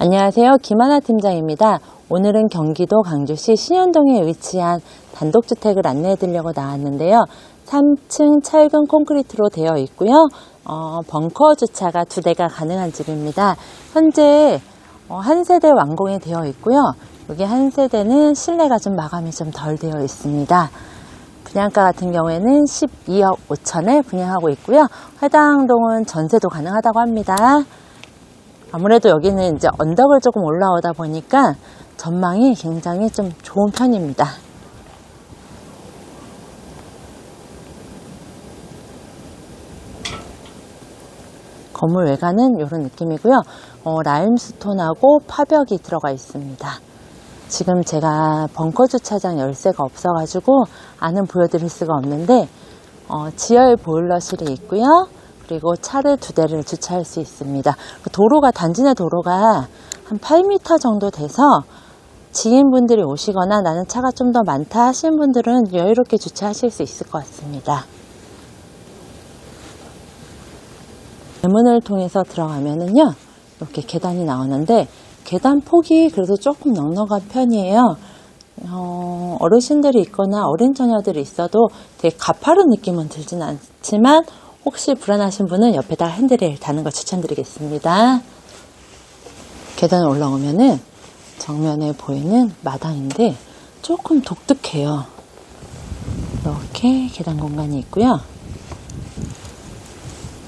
안녕하세요. 김하나 팀장입니다. 오늘은 경기도 강주시 신현동에 위치한 단독주택을 안내해 드리려고 나왔는데요. 3층 철근 콘크리트로 되어 있고요. 어, 벙커 주차가 두 대가 가능한 집입니다. 현재 어, 한 세대 완공이 되어 있고요. 여기 한 세대는 실내가 좀 마감이 좀 덜 되어 있습니다. 분양가 같은 경우에는 12억 5천에 분양하고 있고요. 해당 동은 전세도 가능하다고 합니다. 아무래도 여기는 이제 언덕을 조금 올라오다 보니까 전망이 굉장히 좀 좋은 편입니다. 건물 외관은 이런 느낌이고요. 어, 라임스톤하고 파벽이 들어가 있습니다. 지금 제가 벙커 주차장 열쇠가 없어가지고 안은 보여드릴 수가 없는데 어, 지열 보일러실이 있고요. 그리고 차를 두 대를 주차할 수 있습니다. 그 도로가 단지 내 도로가 한 8m 정도 돼서 지인분들이 오시거나 나는 차가 좀 더 많다 하시는 분들은 여유롭게 주차하실 수 있을 것 같습니다. 대문을 통해서 들어가면은요, 이렇게 계단이 나오는데, 계단 폭이 그래도 조금 넉넉한 편이에요. 어, 어르신들이 있거나 어린 자녀들이 있어도 되게 가파른 느낌은 들진 않지만, 혹시 불안하신 분은 옆에다 핸들을 다는 걸 추천드리겠습니다. 계단을 올라오면은 정면에 보이는 마당인데 조금 독특해요. 이렇게 계단 공간이 있고요.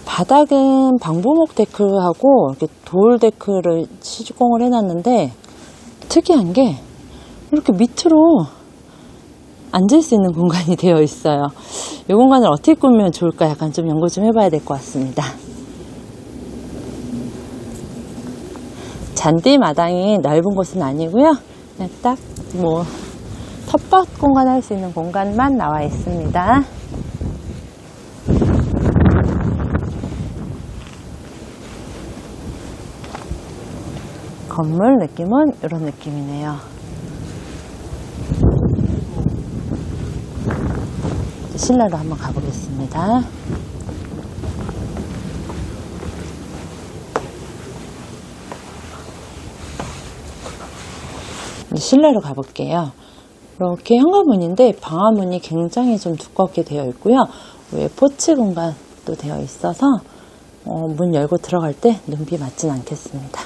바닥은 방부목 데크하고 이렇게 돌 데크를 시공을 해놨는데 특이한 게 이렇게 밑으로 앉을 수 있는 공간이 되어 있어요. 이 공간을 어떻게 꾸미면 좋을까 약간 좀 연구 좀 해봐야 될 것 같습니다. 잔디 마당이 넓은 곳은 아니고요. 그냥 딱 뭐 텃밭 공간 할 수 있는 공간만 나와 있습니다. 건물 느낌은 이런 느낌이네요. 실내로 한번 가보겠습니다. 실내로 가볼게요. 이렇게 현관문인데 방화문이 굉장히 좀 두껍게 되어 있고요. 위에 포치 공간도 되어 있어서 어, 문 열고 들어갈 때 눈비 맞진 않겠습니다.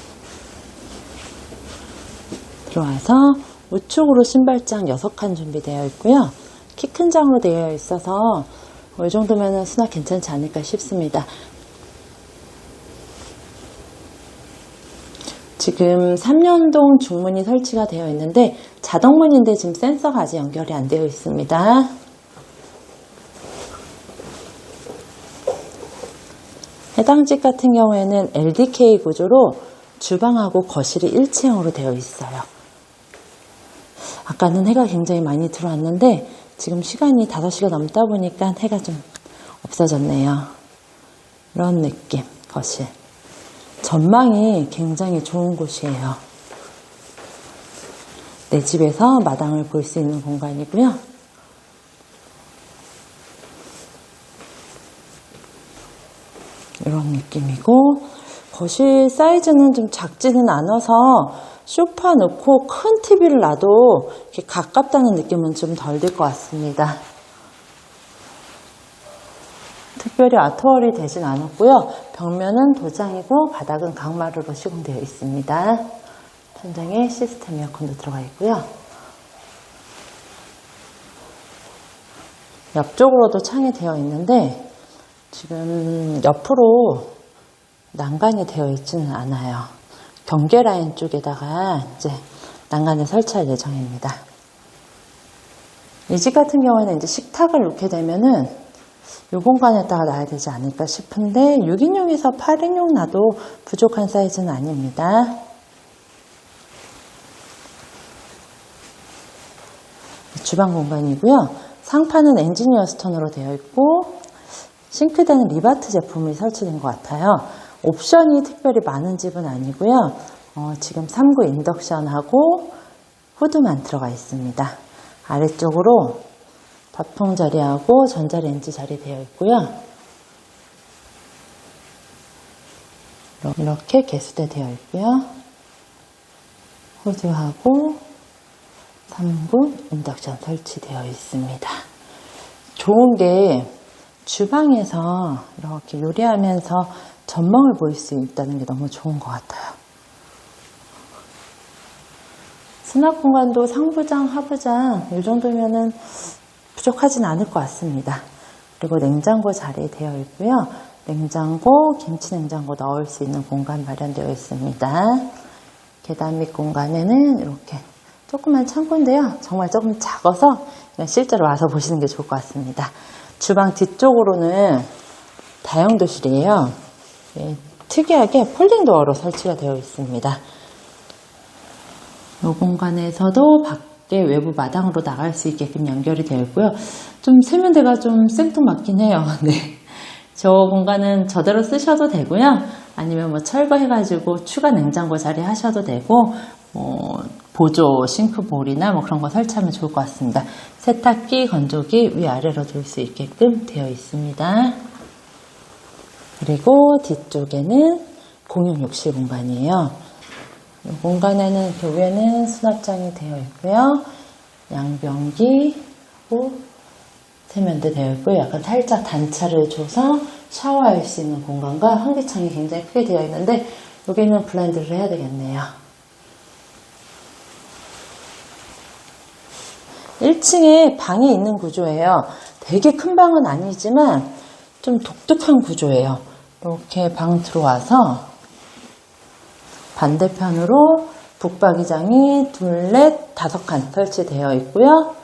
들어와서 우측으로 신발장 6칸 준비되어 있고요. 키 큰 장으로 되어 있어서 이 정도면 수납 괜찮지 않을까 싶습니다. 지금 3년동 중문이 설치가 되어 있는데 자동문인데 지금 센서가 아직 연결이 안 되어 있습니다. 해당 집 같은 경우에는 LDK 구조로 주방하고 거실이 일체형으로 되어 있어요. 아까는 해가 굉장히 많이 들어왔는데 지금 시간이 5시가 넘다 보니까 해가 좀 없어졌네요. 이런 느낌, 거실. 전망이 굉장히 좋은 곳이에요. 내 집에서 마당을 볼 수 있는 공간이고요. 이런 느낌이고 거실 사이즈는 좀 작지는 않아서 소파 넣고 큰 TV를 놔도 이렇게 가깝다는 느낌은 좀 덜 들 것 같습니다. 특별히 아트월이 되진 않았고요. 벽면은 도장이고 바닥은 강마루로 시공되어 있습니다. 천장에 시스템 에어컨도 들어가 있고요. 옆쪽으로도 창이 되어 있는데 지금 옆으로 난간이 되어 있지는 않아요. 경계 라인 쪽에다가 이제 난간을 설치할 예정입니다. 이 집 같은 경우에는 이제 식탁을 놓게 되면은 이 공간에다가 놔야 되지 않을까 싶은데 6인용에서 8인용 놔도 부족한 사이즈는 아닙니다. 주방 공간이고요. 상판은 엔지니어 스톤으로 되어 있고 싱크대는 리바트 제품이 설치된 것 같아요. 옵션이 특별히 많은 집은 아니고요. 어, 지금 3구 인덕션하고 후드만 들어가 있습니다. 아래쪽으로 밥통 자리하고 전자레인지 자리 되어 있고요. 이렇게 개수대 되어 있고요. 호주하고 3분 인덕션 설치되어 있습니다. 좋은 게 주방에서 이렇게 요리하면서 전망을 볼수 있다는 게 너무 좋은 것 같아요. 수납 공간도 상부장, 하부장 이 정도면은 부족하진 않을 것 같습니다. 그리고 냉장고 자리 되어 있고요. 냉장고, 김치 냉장고 넣을 수 있는 공간 마련되어 있습니다. 계단 밑 공간에는 이렇게 조그만 창고인데요. 정말 조금 작아서 실제로 와서 보시는 게 좋을 것 같습니다. 주방 뒤쪽으로는 다용도실이에요. 예, 특이하게 폴딩 도어로 설치가 되어 있습니다. 이 공간에서도 밖에 외부 마당으로 나갈 수 있게끔 연결이 되어 있고요. 좀 세면대가 좀 생뚱맞긴 해요. 네. 저 공간은 저대로 쓰셔도 되고요. 아니면 뭐 철거해가지고 추가 냉장고 자리 하셔도 되고, 뭐 보조 싱크볼이나 뭐 그런 거 설치하면 좋을 것 같습니다. 세탁기, 건조기 위아래로 둘수 있게끔 되어 있습니다. 그리고 뒤쪽에는 공용 욕실 공간이에요. 이 공간에는 교외는 수납장이 되어 있고요. 양변기, 고 세면대 되어 있고 약간 살짝 단차를 줘서 샤워할 수 있는 공간과 환기창이 굉장히 크게 되어 있는데 여기는 블라인드를 해야 되겠네요. 1층에 방이 있는 구조예요. 되게 큰 방은 아니지만 좀 독특한 구조예요. 이렇게 방 들어와서 반대편으로 북박이장이 둘, 넷, 다섯 칸 설치되어 있고요.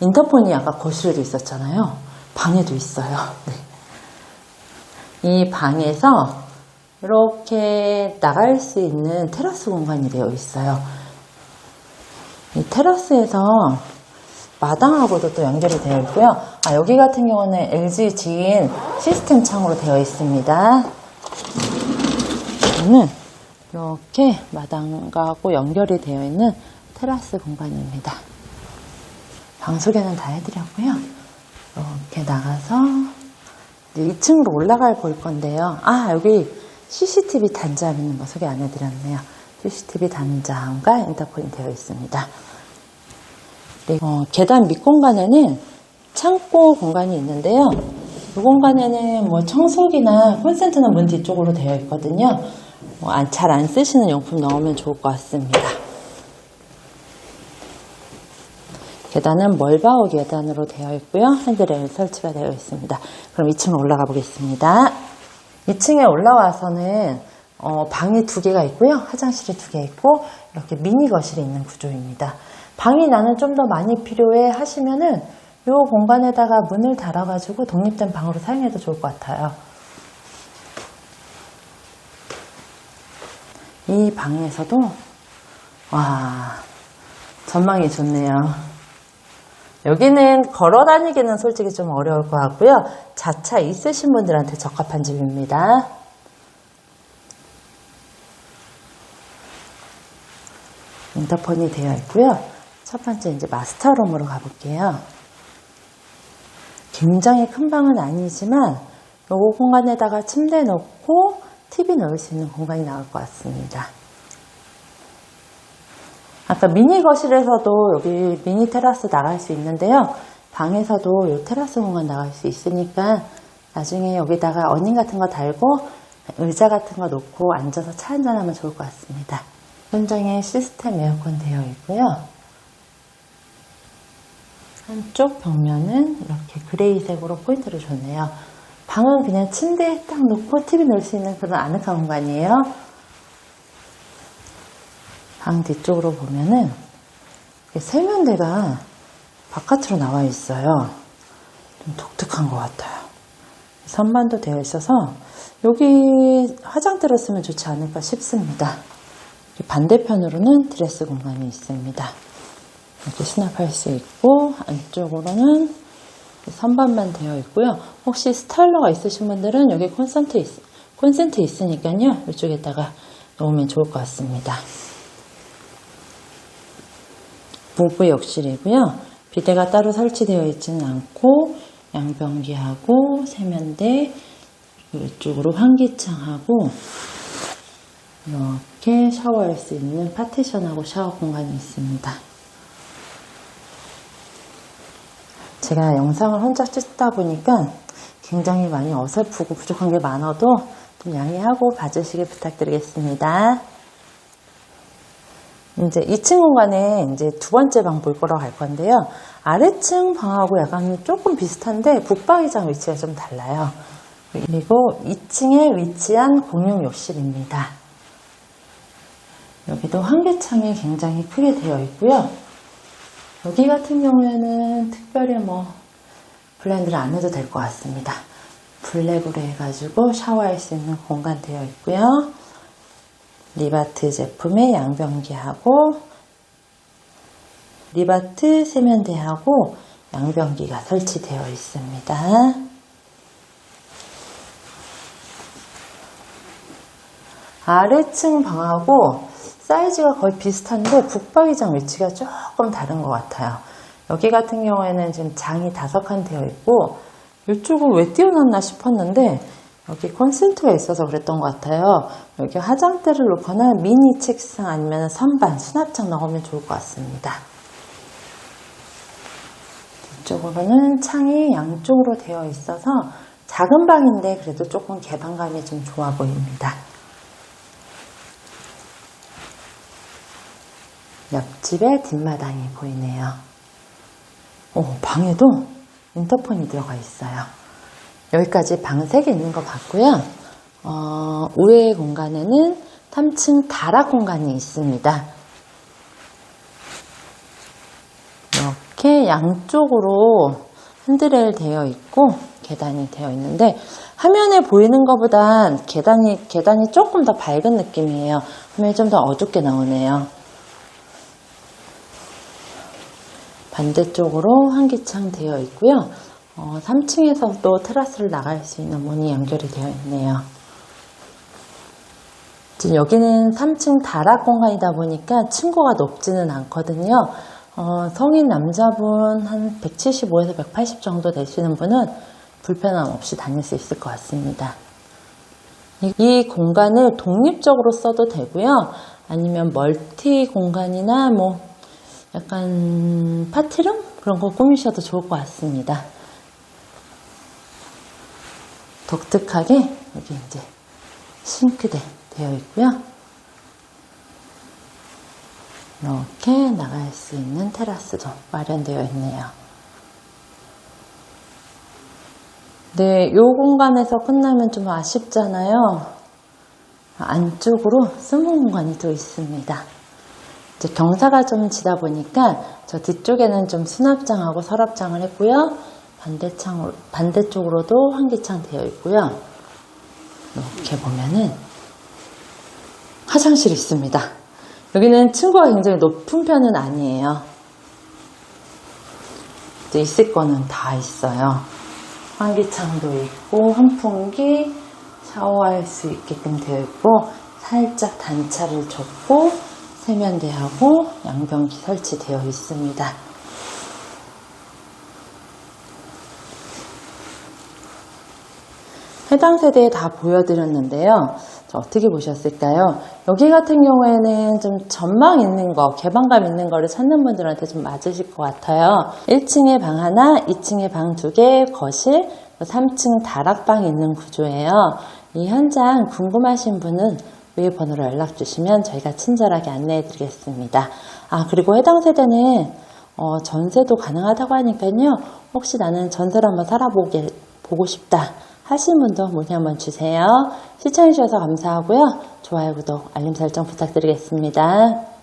인터폰이 아까 거실에도 있었잖아요. 방에도 있어요. 네. 이 방에서 이렇게 나갈 수 있는 테라스 공간이 되어 있어요. 이 테라스에서 마당하고도 또 연결이 되어 있고요. 아, 여기 같은 경우는 LG 지인 시스템 창으로 되어 있습니다. 저는 이렇게 마당하고 연결이 되어 있는 테라스 공간입니다. 방 소개는 다 해드렸고요. 이렇게 나가서 2층으로 올라갈 볼 건데요. 아, 여기 CCTV 단자함 있는 거 소개 안 해드렸네요. CCTV 단자함과 인터폰이 되어 있습니다. 그리고 어, 계단 밑공간에는 창고 공간이 있는데요. 이 공간에는 뭐 청소기나 콘센트는 문 뒤쪽으로 되어 있거든요. 뭐 잘안 쓰시는 용품 넣으면 좋을 것 같습니다. 계단은 멀바우 계단으로 되어 있고요. 핸드레일 설치가 되어 있습니다. 그럼 2층으로 올라가 보겠습니다. 2층에 올라와서는 어, 방이 두 개가 있고요. 화장실이 두 개 있고 이렇게 미니 거실이 있는 구조입니다. 방이 나는 좀 더 많이 필요해 하시면은 이 공간에다가 문을 달아가지고 독립된 방으로 사용해도 좋을 것 같아요. 이 방에서도 와 전망이 좋네요. 여기는 걸어 다니기는 솔직히 좀 어려울 것 같고요. 자차 있으신 분들한테 적합한 집입니다. 인터폰이 되어 있고요. 첫 번째 이제 마스터룸으로 가볼게요. 굉장히 큰 방은 아니지만 요 공간에다가 침대 놓고 TV 넣을 수 있는 공간이 나올 것 같습니다. 아까 미니 거실에서도 여기 미니 테라스 나갈 수 있는데요. 방에서도 이 테라스 공간 나갈 수 있으니까 나중에 여기다가 어닝 같은 거 달고 의자 같은 거 놓고 앉아서 차 한잔하면 좋을 것 같습니다. 현장에 시스템 에어컨 되어 있고요. 한쪽 벽면은 이렇게 그레이색으로 포인트를 줬네요. 방은 그냥 침대에 딱 놓고 TV 넣을 수 있는 그런 아늑한 공간이에요. 방 뒤쪽으로 보면은 세면대가 바깥으로 나와 있어요. 좀 독특한 것 같아요. 선반도 되어 있어서 여기 화장대로 쓰면 좋지 않을까 싶습니다. 반대편으로는 드레스 공간이 있습니다. 이렇게 수납할 수 있고 안쪽으로는 선반만 되어 있고요. 혹시 스타일러가 있으신 분들은 여기 콘센트, 있, 콘센트 있으니까요. 이쪽에다가 놓으면 좋을 것 같습니다. 부부 욕실이고요. 비대가 따로 설치되어 있지는 않고 양변기하고 세면대 이쪽으로 환기창하고 이렇게 샤워할 수 있는 파티션하고 샤워 공간이 있습니다. 제가 영상을 혼자 찍다 보니까 굉장히 많이 어설프고 부족한 게 많아도 좀 양해하고 봐주시길 부탁드리겠습니다. 이제 2층 공간에 이제 두 번째 방 볼 거라고 할 건데요. 아래층 방하고 약간 조금 비슷한데 북방이장 위치가 좀 달라요. 그리고 2층에 위치한 공용 욕실입니다. 여기도 환기창이 굉장히 크게 되어 있고요. 여기 같은 경우에는 특별히 뭐 블라인드를 안 해도 될 것 같습니다. 블랙으로 해가지고 샤워할 수 있는 공간 되어 있고요. 리바트 제품의 양변기하고 리바트 세면대하고 양변기가 설치되어 있습니다. 아래층 방하고 사이즈가 거의 비슷한데 북박이장 위치가 조금 다른 것 같아요. 여기 같은 경우에는 지금 장이 다섯 칸 되어 있고 이쪽은 왜 띄워놨나 싶었는데 여기 콘센트가 있어서 그랬던 것 같아요. 여기 화장대를 놓거나 미니 책상 아니면 선반, 수납장 넣으면 좋을 것 같습니다. 이쪽으로는 창이 양쪽으로 되어 있어서 작은 방인데 그래도 조금 개방감이 좀 좋아 보입니다. 옆집에 뒷마당이 보이네요. 오, 방에도 인터폰이 들어가 있어요. 여기까지 방 3개 있는 거 봤고요. 어, 우회 공간에는 3층 다락 공간이 있습니다. 이렇게 양쪽으로 핸드레일 되어 있고 계단이 되어 있는데 화면에 보이는 것보다 계단이 계단이 조금 더 밝은 느낌이에요. 화면이 좀 더 어둡게 나오네요. 반대쪽으로 환기창 되어 있고요. 어, 3층에서도 테라스를 나갈 수 있는 문이 연결이 되어 있네요. 지금 여기는 3층 다락 공간이다 보니까 층고가 높지는 않거든요. 어, 성인 남자분 한 175에서 180 정도 되시는 분은 불편함 없이 다닐 수 있을 것 같습니다. 이, 이 공간을 독립적으로 써도 되고요. 아니면 멀티 공간이나 뭐 약간 파티룸 그런 거 꾸미셔도 좋을 것 같습니다. 독특하게 여기 이제 싱크대 되어 있고요. 이렇게 나갈 수 있는 테라스도 마련되어 있네요. 네, 이 공간에서 끝나면 좀 아쉽잖아요. 안쪽으로 숨은 공간이 또 있습니다. 이제 경사가 좀 지다 보니까 저 뒤쪽에는 좀 수납장하고 서랍장을 했고요. 반대창, 반대쪽으로도 환기창 되어 있고요. 이렇게 보면은 화장실이 있습니다. 여기는 층고가 굉장히 높은 편은 아니에요. 이제 있을 거는 다 있어요. 환기창도 있고, 환풍기, 샤워할 수 있게끔 되어 있고, 살짝 단차를 줬고, 세면대하고 양변기 설치되어 있습니다. 해당 세대에 다 보여드렸는데요. 어떻게 보셨을까요? 여기 같은 경우에는 좀 전망 있는 거, 개방감 있는 거를 찾는 분들한테 좀 맞으실 것 같아요. 1층에 방 하나, 2층에 방 두 개, 거실, 3층 다락방 있는 구조예요. 이 현장 궁금하신 분은 위에 번호로 연락 주시면 저희가 친절하게 안내해 드리겠습니다. 아, 그리고 해당 세대는 어, 전세도 가능하다고 하니까요. 혹시 나는 전세를 한번 살아보게, 보고 싶다. 하신 분도 문의 한번 주세요. 시청해주셔서 감사하고요. 좋아요, 구독, 알림 설정 부탁드리겠습니다.